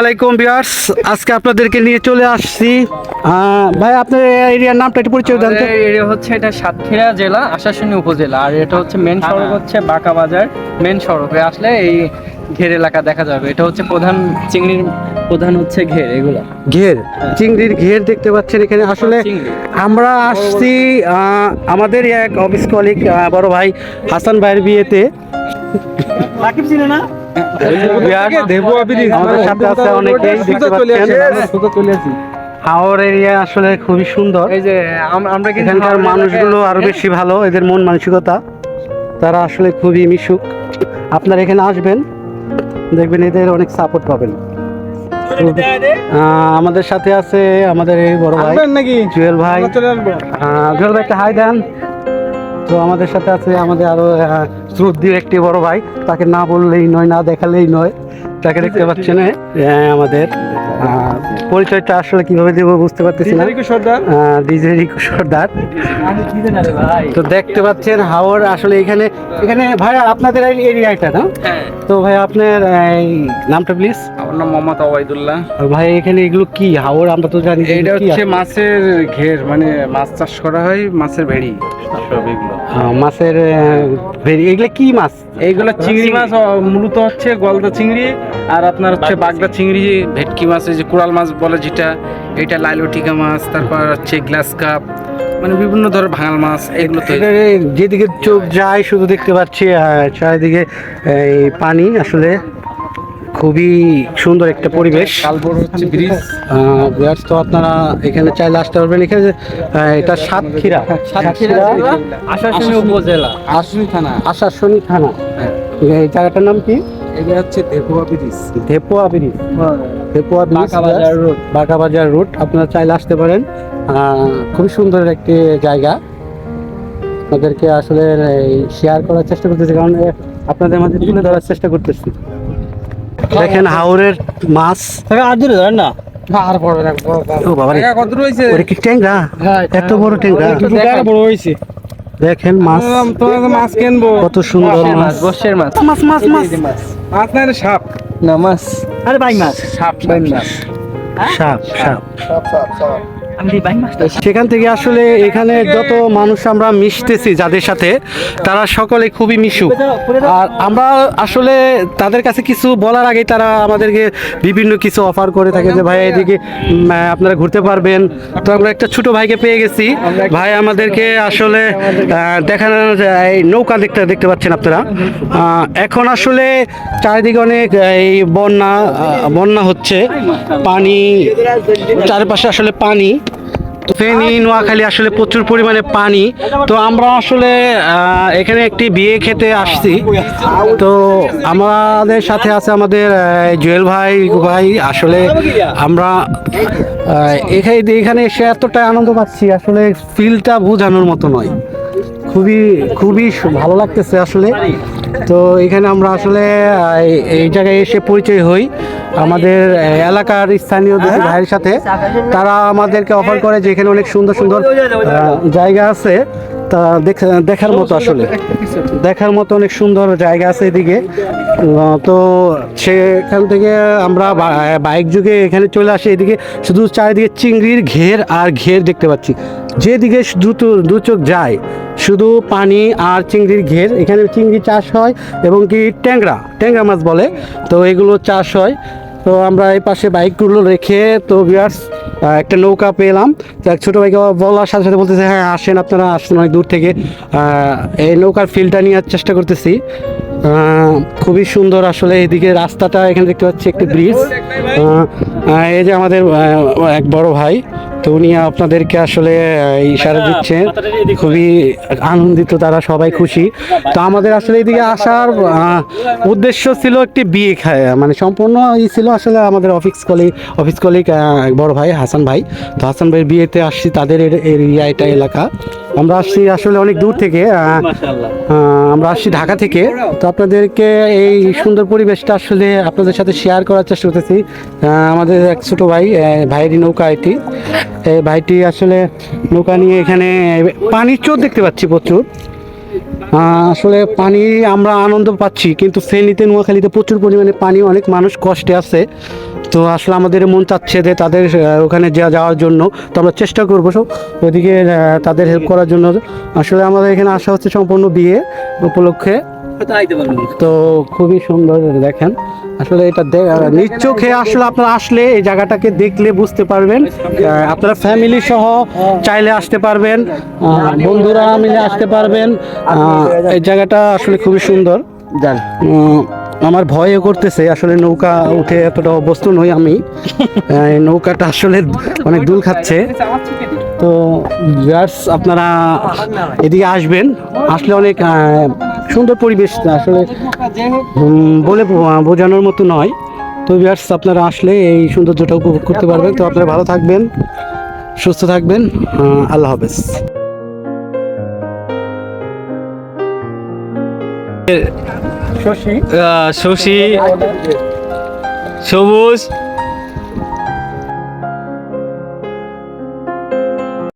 আলাইকুম বিয়ার্স আজকে আপনাদেরকে নিয়ে চলে আসছি। আহ, ভাই আপনার এরিয়ার নামটা একটু পরিচয় দেন তো। আমাদের হচ্ছে এটা সাতক্ষীরা জেলা আশাশুনি উপজেলা। আর এটা হচ্ছে মেন সড়ক হচ্ছে বাঁকা বাজার মেন সড়কে। আসলে এই ঘের এলাকা দেখা যাবে। এটা হচ্ছে প্রধান চিংড়ির প্রধান হচ্ছে ঘের এগুলো। ঘের? চিংড়ির ঘের দেখতে পাচ্ছেন এখানে। আসলে আমরা আসছি আহ, আমাদের এক অফিস কলিগ বড় ভাই হাসান ভাইয়ের বিয়েতে। সাকিব ছিল না? আমাদের সাথে আছে অনেকেই দেখতে পাচ্ছেন। হাওর এরিয়া আসলে খুবই সুন্দর। এই যে আমরা এখানকার মানুষগুলো আরও বেশি ভালো এদের মন মানসিকতা। তারা আসলে খুবই মিশুক। আপনারা এখানে আসবেন দেখবেন এদের অনেক সাপোর্ট পাবেন। আমাদের সাথে আছে আমাদের এই বড় ভাই নাকি? জুয়েল ভাই। জুয়েল ভাই একটা হাই দেন। তো আমাদের সাথে আছে আমাদের আরও শ্রদ্ধীয় একটি বড় ভাই। তাকে না বললেই নয় না দেখালেই নয়। তাকে দেখতে পাচ্ছেন না আমাদের পরিচয়টা আসলে কীভাবে দেবো বুঝতে পারতেছি না। সর্দার। ডিজে রিকু সর্দার। তো দেখতে পাচ্ছেন হাওড় আসলে এখানে এখানে ভাই আপনাদের এই এরিয়াটা না? হ্যাঁ। তো ভাই আপনার এই নামটা প্লিজ আমার নাম মোহাম্মদ ওবায়দুল্লাহ। ভাই এখানে এগুলো কি? হাওর আমরা তো জানি যে এইটা হচ্ছে মাছের ঘের মানে মাছ চাষ করা হয় মাছের ভেড়ি। সব এগুলো। মাছের ভেড়ি ভেরি- এগুলো কি মাছ? এইগুলো চিংড়ি মাছ মূলত হচ্ছে গলদা চিংড়ি আর আপনার হচ্ছে বাগদা চিংড়ি। ভেটকি মাছ এই যে কোরাল মাছ বলে যেটা এটা লাইলোটিকা মাছ তারপর হচ্ছে গ্লাস কাপ মানে বিভিন্ন ধরনের ভাঙাল মাছ এগুলো তো এখানে যেদিকে চোখ যায় শুধু দেখতে পাচ্ছি চারিদিকে এই পানি আসলে খুবই সুন্দর একটা পরিবেশ। তো আপনারা এখানে চাইলে আসতে পারবেন। এখানে যে, এটা সাতক্ষীরা। সাতক্ষীরা আশাশুনি উপজেলা। আসুনি থানা। আশাশনী থানা। হ্যাঁ। এই জায়গাটার নাম কি? এটা হচ্ছে Depua bridge. Dhepoa bridge. Bridge বাঁকা বাজার রোড বাঁকা বাজার রোড আপনারা চাইলে আসতে পারেন। আহ, খুবই সুন্দর একটি জায়গা। আপনাদেরকে আসলে শেয়ার করার চেষ্টা করতেছি কারণ আপনাদের মাঝে তুলে ধরার চেষ্টা করতেছি। দেখেন হাওরের মাছ। আর দূরে ধরেন না। আর বড় ও বাবা কত রয়েছে ওরে কি ট্যাংরা? এত বড় ট্যাংরা। বড় হয়েছে দেখেন মাছ। তোমাকে মাছ কিনবো। কত সুন্দর মাছ। মাছ বর্ষের মাছ। মাছ মাছ মাছ। মাছ। না সাপ। না মাছ। আরে ভাই মাছ। সাপ সাপ সাপ। সাপ সাপ। সাপ মাছটা সেখান থেকে আসলে এখানে যত মানুষ আমরা মিশতেছি যাদের সাথে তারা সকলে খুবই মিশুক। আর আমরা আসলে তাদের কাছে কিছু বলার আগেই তারা আমাদেরকে বিভিন্ন কিছু অফার করে থাকে যে ভাই এদিকে আপনারা ঘুরতে পারবেন। তো আমরা একটা ছোট ভাইকে পেয়ে গেছি। ভাই আমাদেরকে আসলে আহ, দেখানো যায় এই নৌকা দেখতে দেখতে পাচ্ছেন আপনারা। এখন আসলে চারিদিকে অনেক এই বন্যা বন্যা হচ্ছে। পানি চারপাশে আসলে পানি। ফেনী, নোয়াখালী আসলে প্রচুর পরিমাণে পানি। তো আমরা আসলে এখানে একটি বিয়ে খেতে আসছি। তো আমাদের সাথে আছে আমাদের জুয়েল ভাই ভাই। আসলে আমরা এখানে এখানে এসে এতটা আনন্দ পাচ্ছি, আসলে ফিলটা বোঝানোর মতো নয়। খুবই খুবই ভালো লাগতেছে আসলে। তো এখানে আমরা আসলে এই জায়গায় এসে পরিচয় হই। আমাদের এলাকার স্থানীয় দুটি ভাইয়ের সাথে তারা আমাদেরকে অফার করে যে এখানে অনেক সুন্দর সুন্দর জায়গা আছে। তা দেখ- দেখার মতো আসলে। দেখার মতো অনেক সুন্দর জায়গা আছে এদিকে। তো সেখান থেকে আমরা বাইক যুগে এখানে চলে আসি। এদিকে শুধু চারিদিকে চিংড়ির ঘের আর ঘের দেখতে পাচ্ছি। যেদিকে দ্রুত দু চোখ যায় শুধু পানি আর চিংড়ির ঘের। এখানে চিংড়ি চাষ হয় এবং কি ট্যাংরা ট্যাংরা মাছ বলে। তো এগুলো চাষ হয়। তো আমরা এই পাশে বাইকগুলো রেখে, তো বিয়ার্স একটা নৌকা পেলাম। তো এক ছোটো ভাইকে বলার সাথে সাথে বলতেছে হ্যাঁ আসেন আপনারা আসছেন অনেক দূর থেকে। এই নৌকার ফিলটা নেওয়ার চেষ্টা করতেছি। খুবই সুন্দর আসলে এদিকে রাস্তাটা, এখানে দেখতে পাচ্ছি একটি ব্রিজ এই যে আমাদের এক বড় ভাই। তো উনি আপনাদেরকে আসলে ইশারা দিচ্ছে খুবই আনন্দিত তারা সবাই খুশি। তো আমাদের আসলে এদিকে আসার উদ্দেশ্য ছিল একটি বিয়ে খায় মানে সম্পূর্ণ ই ছিল আসলে আমাদের অফিস কলিগ অফিস কলিগ বড় ভাই হাসান ভাই। তো হাসান ভাইয়ের বিয়েতে আসছি তাদের এরিয়া এটা এলাকা। আমরা আসছি আসলে অনেক দূর থেকে আমরা আসছি ঢাকা থেকে। তো আপনাদেরকে এই সুন্দর পরিবেশটা আসলে আপনাদের সাথে শেয়ার করার চেষ্টা করতেছি। আমাদের এক ছোটো ভাই ভাইয়েরই নৌকা এটি। এই ভাইটি আসলে নৌকা নিয়ে এখানে, পানির চোর দেখতে পাচ্ছি প্রচুর। আসলে পানি আমরা আনন্দ পাচ্ছি, কিন্তু ফেনীতে, নোয়াখালীতে প্রচুর পরিমাণে পানি, অনেক মানুষ কষ্টে আছে। তো আসলে আমাদের মন চাচ্ছে যে তাদের ওখানে যাওয়ার জন্য, তো আমরা চেষ্টা করব সব। ওইদিকে তাদের হেল্প করার জন্য। আসলে আমাদের এখানে আসা হচ্ছে সম্পূর্ণ বিয়ে উপলক্ষে। তো খুবই সুন্দর দেখেন। আসলে এটা নিজ চোখে আসলে আপনারা আসলে এই জায়গাটাকে দেখলে বুঝতে পারবেন। আপনারা ফ্যামিলি সহ চাইলে আসতে পারবেন বন্ধুরা মিলে আসতে পারবেন। এই জায়গাটা আসলে খুবই সুন্দর। আমার ভয়ও করতেছে আসলে নৌকা উঠে এতটা অভ্যস্ত নই আমি। নৌকাটা আসলে অনেক দূর খাচ্ছে। তো আপনারা এদিকে আসবেন। আসলে অনেক সুন্দর পরিবেশ আসলে বলে বোঝানোর মতো নয়। তো ভিউয়ার্স আপনারা আসলে এই সৌন্দর্যটা উপভোগ করতে পারবেন। তো আপনারা ভালো থাকবেন, সুস্থ থাকবেন আল্লাহ হাফেজ। শশী শশী, সবুজ।